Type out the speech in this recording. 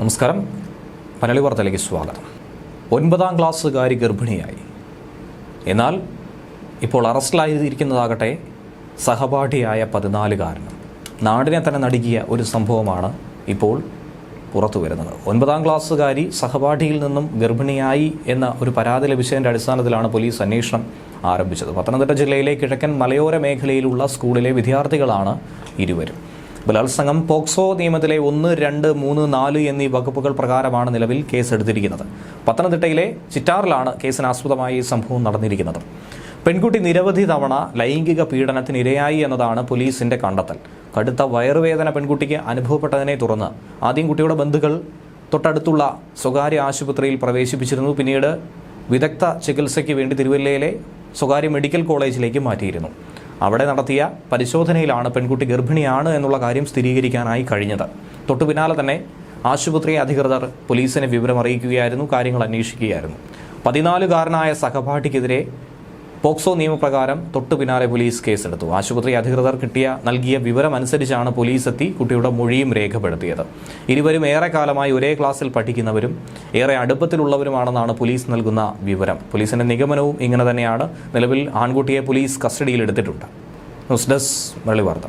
നമസ്കാരം. പനളി വാർത്തയിലേക്ക് സ്വാഗതം. ഒൻപതാം ക്ലാസ്സുകാരി ഗർഭിണിയായി. എന്നാൽ ഇപ്പോൾ അറസ്റ്റിലായിരിക്കുന്നതാകട്ടെ സഹപാഠിയായ പതിനാലുകാരനും നാടിനെ തന്നെ നടുക്കിയ ഒരു സംഭവമാണ് ഇപ്പോൾ പുറത്തു വരുന്നത്. ഒൻപതാം ക്ലാസ്സുകാരി സഹപാഠിയിൽ നിന്നും ഗർഭിണിയായി എന്ന ഒരു പരാതി ലഭിച്ചതിന്റെ അടിസ്ഥാനത്തിലാണ് പോലീസ് അന്വേഷണം ആരംഭിച്ചത്. പത്തനംതിട്ട ജില്ലയിലെ കിഴക്കൻ മലയോര മേഖലയിലുള്ള സ്കൂളിലെ വിദ്യാർത്ഥികളാണ് ഇരുവരും. ബലാത്സംഗം പോക്സോ നിയമത്തിലെ ഒന്ന് രണ്ട് മൂന്ന് നാല് എന്നീ വകുപ്പുകൾ പ്രകാരമാണ് നിലവിൽ കേസെടുത്തിരിക്കുന്നത്. പത്തനംതിട്ടയിലെ ചിറ്റാറിലാണ് കേസിനാസ്പദമായി സംഭവം നടന്നിരിക്കുന്നത്. പെൺകുട്ടി നിരവധി തവണ ലൈംഗിക പീഡനത്തിന് ഇരയായി എന്നതാണ് പോലീസിന്റെ കണ്ടെത്തൽ. കടുത്ത വയറുവേദന പെൺകുട്ടിക്ക് അനുഭവപ്പെട്ടതിനെ തുടർന്ന് ആദ്യം കുട്ടിയുടെ ബന്ധുക്കൾ തൊട്ടടുത്തുള്ള സ്വകാര്യ ആശുപത്രിയിൽ പ്രവേശിപ്പിച്ചിരുന്നു. പിന്നീട് വിദഗ്ധ ചികിത്സയ്ക്ക് വേണ്ടി തിരുവല്ലയിലെ സ്വകാര്യ മെഡിക്കൽ കോളേജിലേക്ക് മാറ്റിയിരുന്നു. അവിടെ നടത്തിയ പരിശോധനയിലാണ് പെൺകുട്ടി ഗർഭിണിയാണ് എന്നുള്ള കാര്യം സ്ഥിരീകരിക്കാനായി കഴിഞ്ഞത്. തൊട്ടു പിന്നാലെ തന്നെ ആശുപത്രി അധികൃതർ പോലീസിനെ വിവരം അറിയിക്കുകയായിരുന്നു കാര്യങ്ങൾ അന്വേഷിക്കുകയായിരുന്നു. പതിനാലുകാരനായ സഹപാഠിക്കെതിരെ പോക്സോ നിയമപ്രകാരം തൊട്ടു പിന്നാലെ പോലീസ് കേസെടുത്തു. ആശുപത്രി അധികൃതർ കിട്ടിയ നൽകിയ വിവരം അനുസരിച്ചാണ് പോലീസ് എത്തി കുട്ടിയുടെ മൊഴിയും രേഖപ്പെടുത്തിയത്. ഇരുവരും ഏറെ കാലമായി ഒരേ ക്ലാസ്സിൽ പഠിക്കുന്നവരും ഏറെ അടുപ്പത്തിലുള്ളവരുമാണെന്നാണ് പോലീസ് നൽകുന്ന വിവരം. പോലീസിന്റെ നിഗമനവും ഇങ്ങനെ തന്നെയാണ്. നിലവിൽ ആൺകുട്ടിയെ പോലീസ് കസ്റ്റഡിയിൽ എടുത്തിട്ടുണ്ട് ന്യൂസ് ഡെസ്ക് വെള്ളി വാർത്ത